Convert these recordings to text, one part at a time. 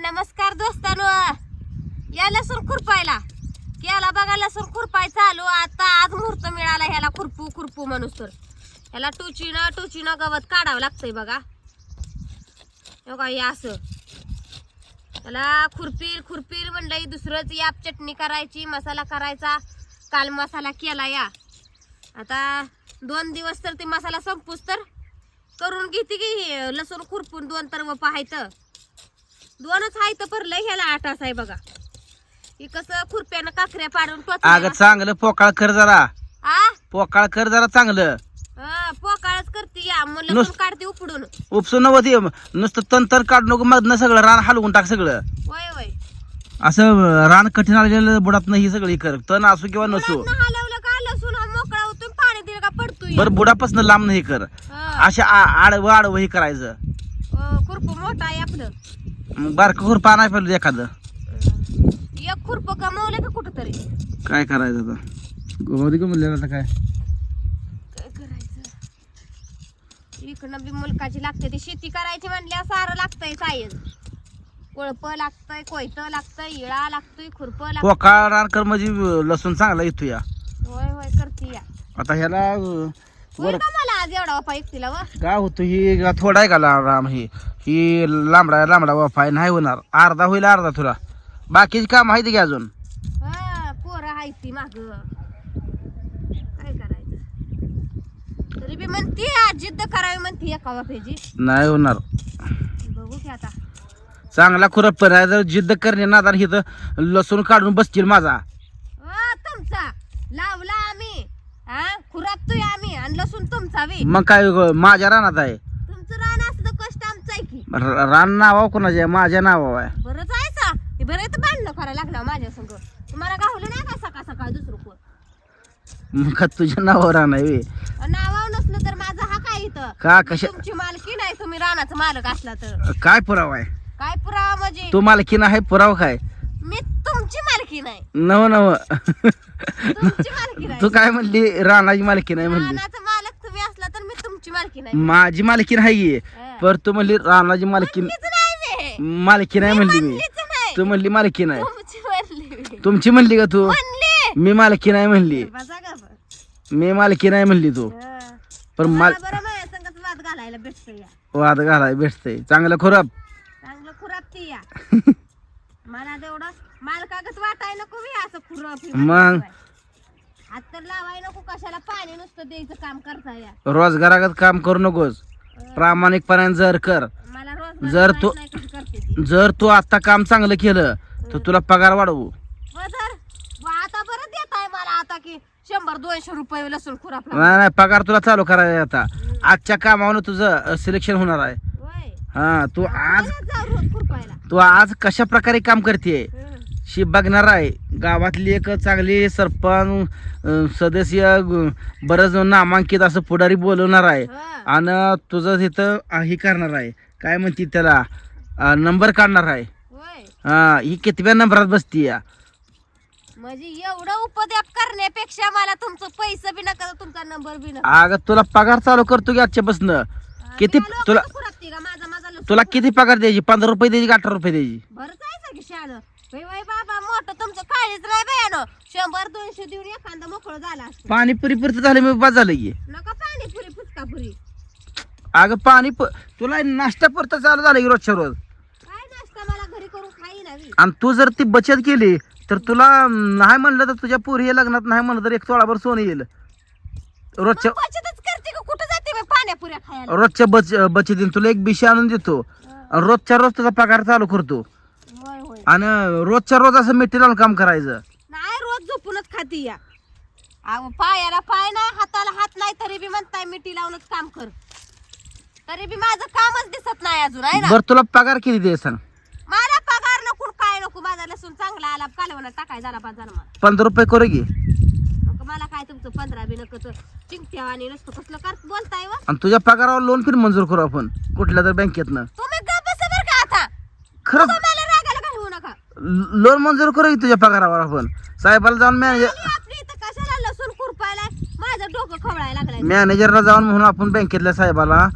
नमस्कार दोस्तानो. या लसूण खुरपायला. याला बघा लसूण खुरपाय चालू. आता आज मुहूर्त मिळाला ह्याला खुरपू खुरपू म्हणूस तर. ह्याला टुचीनं टुचीनं गवत काढावं लागतंय बघा. बघा हे असं. त्याला खुरपीर खुरपीर म्हणलं दुसरंच याप चटणी करायची मसाला करायचा. काल मसाला केला या. आता दोन दिवस तर ते मसाला संपूस तर करून घेते की लसूण खुरपून दोन तर व पाहायचं दोनच आहे तर भरलंय ह्याला आठ आहे बघा. ही कसं खुरप्यानं काकऱ्या पाडून अगं टोचल्या. चांगलं पोकाळ कर जरा. आ? पोकाळ कर जरा चांगलं. हा, पोकाळच करते या. मग लसूण नुस- काढते उपडून. उपसून नव्हती नुसतं तंतर काढू नको मधनं सगळं रान हलवून टाक सगळं. वय वय. असं रान कठीण आलेलं बुडात ही सगळी कर. तण असो किंवा नसो. मुलांना हलवलं का? लसूण हा मोकळा होतो पाणी दिलं का? पडतोय. बरं बुडापासून लांब नाही कर. हा. अशा आ- आडवं आडवं हे करायचं. अं, खुरपं मोठा आहे आपलं. मग बारकं खुरपा नाही पाहिजे एखादं. एक खुरप कमवलं का कुठं तरी काय करायचं आता? गोमावती का म्हणलेलं आता काय? काय करायचं? इकडनं बी मुलकाची लागते ती शेती करायची म्हणल्या सारं लागतंय सायज कोळप लागतंय कोयत लागतंय इळा लागतोय खुरप लागतंय. पोकाळ म्हणजे लसूण चांगला येतो या होय होय करते या आता ह्याला अं, वर. का मला आज एवढा बापा एकटीला व काय होतं? ही थोडा आहे का ला- राम ही? ही लांबडा लांबडा वाफाय नाही होणार. अर्धा होईल अर्धा तुला. बाकीची काम आहे की अजून? हा पोरं आहे ती माग. काय करायचं? तरी बी म्हणती आज जिद्द करावी म्हणती एका वाफेची. नाही होणार. बघू की आता. चांगला खुरप पण आहे जर जिद्द करणे ना तर इथं लसूण काढून बसतील माझा. अ, तुमचा. लावला हा? खुरापतोय आम्ही आणि लसूण तुमचा मग काय ग, माझ्या रानात आहे. तुमचं रान असलं कष्ट आमचं आहे की. र- रान नावाव कोणाच्या आहे? माझ्या नावाव आहे. सा. हे बरं तर भांडणं करायला लागला माझ्या संग. तुम्हाला गावलं नाही काय सकाळ सकाळ दुसरं कोण? मग का तुझ्या नावावर रान आहे बे? नावाव नसलं तर माझा हा काय इथं? का कशा तुमची मालकी नाही तुम्ही रानाचा मालक असला तर. काय पुरावा आहे? काय पुरावा म्हणजे? तू मालकीन आहे पुरावा काय? मी तुमची मालकी नाही. नव नव. तुमची मालकी नाही. तू काय म्हणली? मालकी नाही म्हणली. रानाचा मालक तुम्ही असला तर मी तुमची मालकी नाही. माझी मालकी नाही पर तू म्हणली रानाची मालकी म्हणलीच नाही मी. मालकी नाही म्हणली मी. म्हणलीच नाही. तू म्हणली मालकी नाही. तुमची म्हणली मी. तुमची म्हणली का तू? म्हणली. मी मालकी नाही म्हणली. बसा का बरं. मी मालकी नाही म्हणली तू. हा. पण माल मला बरं माझ्या संगत वाद घालायला भेटतो या. वाद घालाय भेटतंय. चांगलं खुरप. चांगलं खुरापती या. मला तेवढं मालकागत वाटाय नको बी असं हे मग? हात तर लावाय नको कशाला पाणी नुसतं द्यायचं काम करता या. रोजगारागत काम करू नकोस. प्रामाणिकपणाने जर कर. मला रोज जर तू- करते जर तू आता काम चांगलं केलं तर तुला पगार वाढवू. व जर व आता बरं देत आहे मला आता की शंभर दोनशे रुपये लसूण खुरापला नाही नाही पगार तुला चालू करायचा आता. आजच्या कामावर तुझं सिलेक्शन होणार आहे. होय. हा तू आज मला जाऊ रोज खुरपायला. तू आज कशा प्रकारे काम करते हं. शी बघणार आहे. गावातली एक चांगली सरपंच सदस्य बरंच नामांकित असं पुढारी बोलवणार आहे. आणि तुझं तिथं हे करणार आहे. काय म्हणते त्याला? नंबर काढणार आहे. हा ही कितव्या नंबरात बसती या? म्हणजे एवढं उपद्याप करण्यापेक्षा मला तुमचं पैसे बी नका तुमचा नंबर बी नका. अगं तुला पगार चालू करतो की आजच्यापासनं किती मी आलो तुला तुला किती पगार द्यायची? पंधरा रुपये द्यायची का अठरा रुपये द्यायची? सगळी शाळा वै वै बाबा मोठं तुमचं काळीच नाही बयानो शंभर दोनशे देऊन एखादा मोकळं झाला असतं. पाणीपुरी पुरतं झालं मी बाद झालं की. नका पाणीपुरी फुचकापुरी अगं पाणी प- तुला नाश्ता पुरतं चालू झालं की रोजच्या रोज? काय नाश्ता मला घरी करून खाई ना आणि तू जर ती बचत केली तर तुला अं, नाही म्हणलं तर तुझ्या पोरी या लग्नात नाही म्हणलं तर एक तोळाभर सोनं येईल. रोजच्या बचतच करते का? कुठं जाते मी पाण्यापुऱ्या खायला? रोजच्या बच बचतीने तुला एक बिशी आणून देतो. आणि रोजच्या रोज तुझा पगार चालू करतो. आणि रोजच्या रोज असं लावून काम करायचं. नाही रोज झोपूनच खाती या. अहो पायाला पाय नाही हाताला हात नाही तरी बी म्हणताय मिठी लावूनच काम कर. तरी बी माझं कामच दिसत नाही अजून आहे ना? बरं तुला पगार किती दे सांग. मला पगार नको काय नको माझा लसूण चांगला आला कालवणा टाकाय झाला पाच झाला मला. पंधरा रुपये करू घे. मला काय तुमचं पंधरा बी नको चिंकट्या आणि नसतं कसलं कर बोलताय व. आणि तुझ्या पगारावर लोन फिर मंजूर करू आपण कुठल्या तर बँकेतनं तुम्ही गप्प बसा बरं का आता. खरंच लोन मंजूर करू की तुझ्या पगारावर आपण? साहेबाला जाऊन मॅनेजर आणि आपली इथं कशाला लसूण खुरपायला माझं डोकं खवळायला लागलाय. मॅनेजरला जाऊन म्हणून आपण बँकेतल्या साहेबाला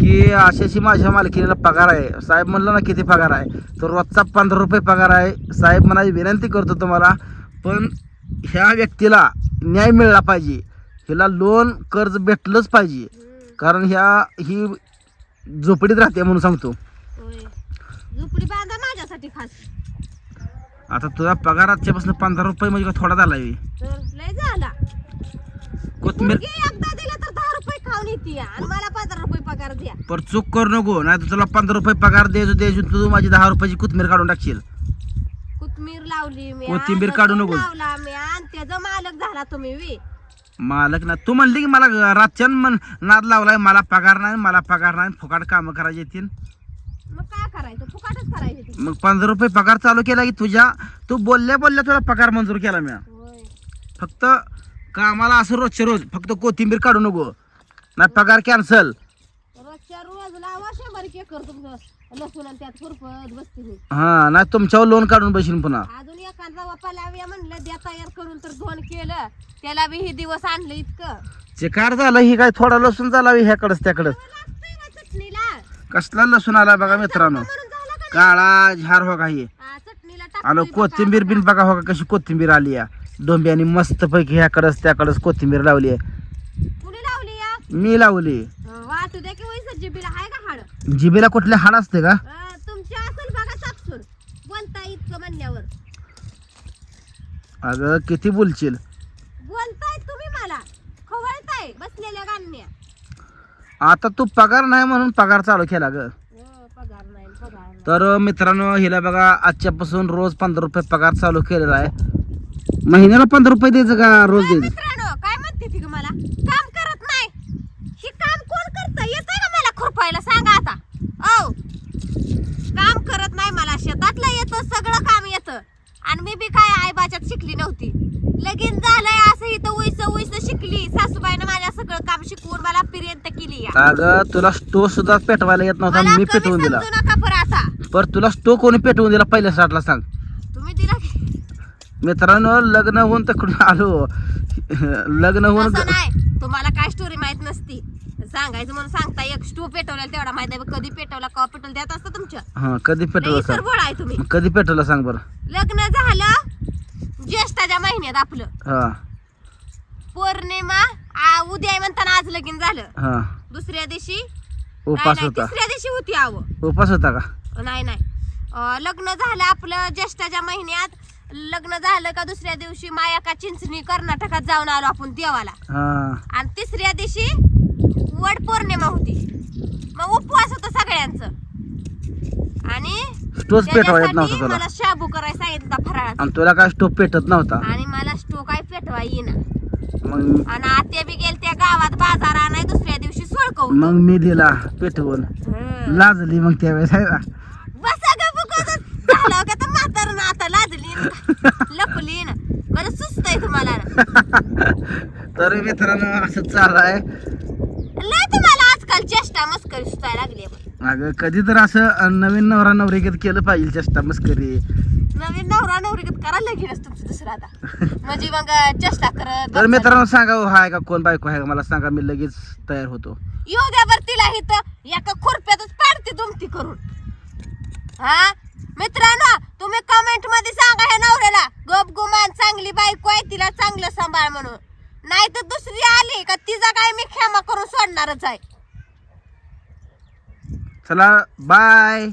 की अशी अशी माझ्या मालकीला पगार आहे. साहेब म्हणलं ना किती पगार आहे? तर रोजचा पंधरा रुपये पगार आहे. साहेब मला विनंती करतो तुम्हाला पण ह्या व्यक्तीला न्याय मिळला पाहिजे. हिला लोन कर्ज भेटलंच पाहिजे. कारण ह्या ही झोपडीत राहते म्हणून सांगतो. होय. झोपडी बांधा माझ्यासाठी खास. आता तुझा पगार आजच्यापासून पंधरा रुपये म्हणजे का थोडा झाला आहे तर लय झाला. कोथिंबीर मुलगी एकदा दिलं तर दहा रुपये खाऊन येते आणि मला पंधरा रुपये पगार द्या. पर चूक करू नको. नाही तर तुला पंधरा रुपये पगार द्यायचो द्यायचो तू माझी दहा रुपयाची कोथमीर काढून टाकशील. कोथमीर लावली मी. कोथिंबीर आणि काढू नको. लावला मी. आणि त्याचा मालक झाला तुम्ही वी. मालक ना तू म्हणली की मला रातच्यान मन नाद लावलाय मला पगार नाही मला पगार नाही फुकाट कामं करायची येतील मग काय करायचं फुकाटच करायची ती मग पंधरा रुपये पगार चालू केला की तुझ्या तू बोलल्या बोलल्या तुला पगार मंजूर केला मी फक्त कामाला असं रोजच्या रोज फक्त कोथिंबीर काढू नको. नाही पगार कॅन्सल रोजच्या रोज लावा शंभर एक एकर तुमचं लसूण आणि त्यात खुरपत बसते मी हा नाही तुमच्यावर लोन काढून बसीन पुन्हा. अजून एखादा लावूया म्हणलं द्या तयार करून तर दोन केलं त्याला बी हे दिवस आणलं इतकं. चिकार झालं ही काय थोडा लसूण झाला ह्याकडच त्याकडं लागतंय ना चटणीला. कसला लसूण आला बघा मित्रांनो. काळा झार हो का ही? हा, चटणीला आणि कोथिंबीर बिन बघा हो का कशी कोथिंबीर आली या. डोंबियानी मस्त पैकी ह्याकडच त्याकडच कोथिंबीर लावली आहे. कुणी लावली या? मी लावली. द्या की जिबीला आहे का हाड? जिबेला कुठले हाड असते का? अं, तुमची असेल बघा सापसून. बोलता इतकं म्हणल्यावर. अगं किती बोलशील? बोलताय तुम्ही मला. खवळताय बसलेल्या गाण्या. आता तू पगार नाही म्हणून पगार चालू केला ग हो, पगार नाही पगार नाही तर मित्रांनो हिला बघा आजच्यापासून रोज पंधरा रुपये पगार चालू केलेला आहे. महिन्याला पंधरा रुपये द्यायचं का रोज द्यायचं? मित्रांनो काय म्हणते ती ग मला? काम करत नाही. हे काम कोण करत? येतंय मला खुरपायला? सांगा आता. औ. काम करत नाही मला. शेतातलं येतं सगळं काम येतं. आणि मी बी काय आईबाच्यात शिकली नव्हती. लगीन झालंय असं इथं उईस उईस शिकली सासूबाईनं माझ्या सगळं काम शिकवून मला पर्यंत केली या. अगं तुला स्टो सुद्धा पेटवायला येत नव्हता मी पेटवून दिला. पर तुला स्टो कोणी पेटवून दिला पहिल्या स्टार्टला सांग. तुम्ही दिला मित्रांनो लग्न होऊन तिकडून आलो? लग्न होऊन तुम्हाला काय स्टोरी माहीत नसती. सांगायचं म्हणून सांगता एक स्टोव पेटवलेला तेवढा माहीत आहे. कधी पेटवला का पेट्रोल देत असतं तुमच्या हा कधी पेटवलं सांग. आहे तुम्ही. कधी पेटवलं सांग बरं. लग्न झालं ज्येष्ठाच्या महिन्यात आपलं. हा. पौर्णिमा आ, उद्या म्हणताना आज लगीन झालं. दुसऱ्या दिवशी? नाही, उपास नाही, होता. तिसऱ्या दिवशी होती आव उपास होता का? नाही नाही. अं, लग्न झालं आपलं ज्येष्ठाच्या महिन्यात. लग्न झालं का दुसऱ्या दिवशी माया का चिंचणी कर्नाटकात जाऊन आलो आपण देवाला. हा. आणि तिसऱ्या दिवशी वड पौर्णिमा होती. मग उपवास होता सगळ्यांचं. आणि स्टोच पेटवा येत त्याच्यासाठी नव्हता तुला. मला शाबू करायला सांगितलं फराळाचा. आणि तुला काय स्टोव पेटत नव्हता? आणि मला स्टो काय पेटवा येईना. मग? आणि आत्या बी गेल त्या गावात बाजार आणाय दुसऱ्या दिवशी सोळकवून मग मी दिला पेटवून. लाजली मग त्यावेळेस आहे ना. बसा ग बघत झालं का तर म्हातार आता लाजली. लपली ना. बरं सुस्त आहे तुम्हाला तर मित्रांनो असं चालू आहे लय तुम्हाला आजकाल चेष्टा मस्करी सुचायला लागली. अगं कधी तर असं नवीन नवरा नवरीगत केलं पाहिजे चेष्टा मस्करी. नवीन नवरा नवरीगत करायला लगीनच तुमचं दुसरं आता. म्हणजे मग चेष्टा करत तर मित्रांनो सांगा हो, हाय का कोण बायको आहे का? मला सांगा मी लगेच तयार होतो. येऊ द्या बरं तिला इथं एका खुरप्यातच पाडते दुमती करून. हा? मित्रांनो तुम्ही कमेंटमध्ये सांगा ह्या नवऱ्याला गप गुमान चांगली बायको आहे तिला चांगलं सांभाळ म्हणून. नाही तर दुसरी आली का तिचा काय मी क्षमा करून सोडणारच आहे. चला बाय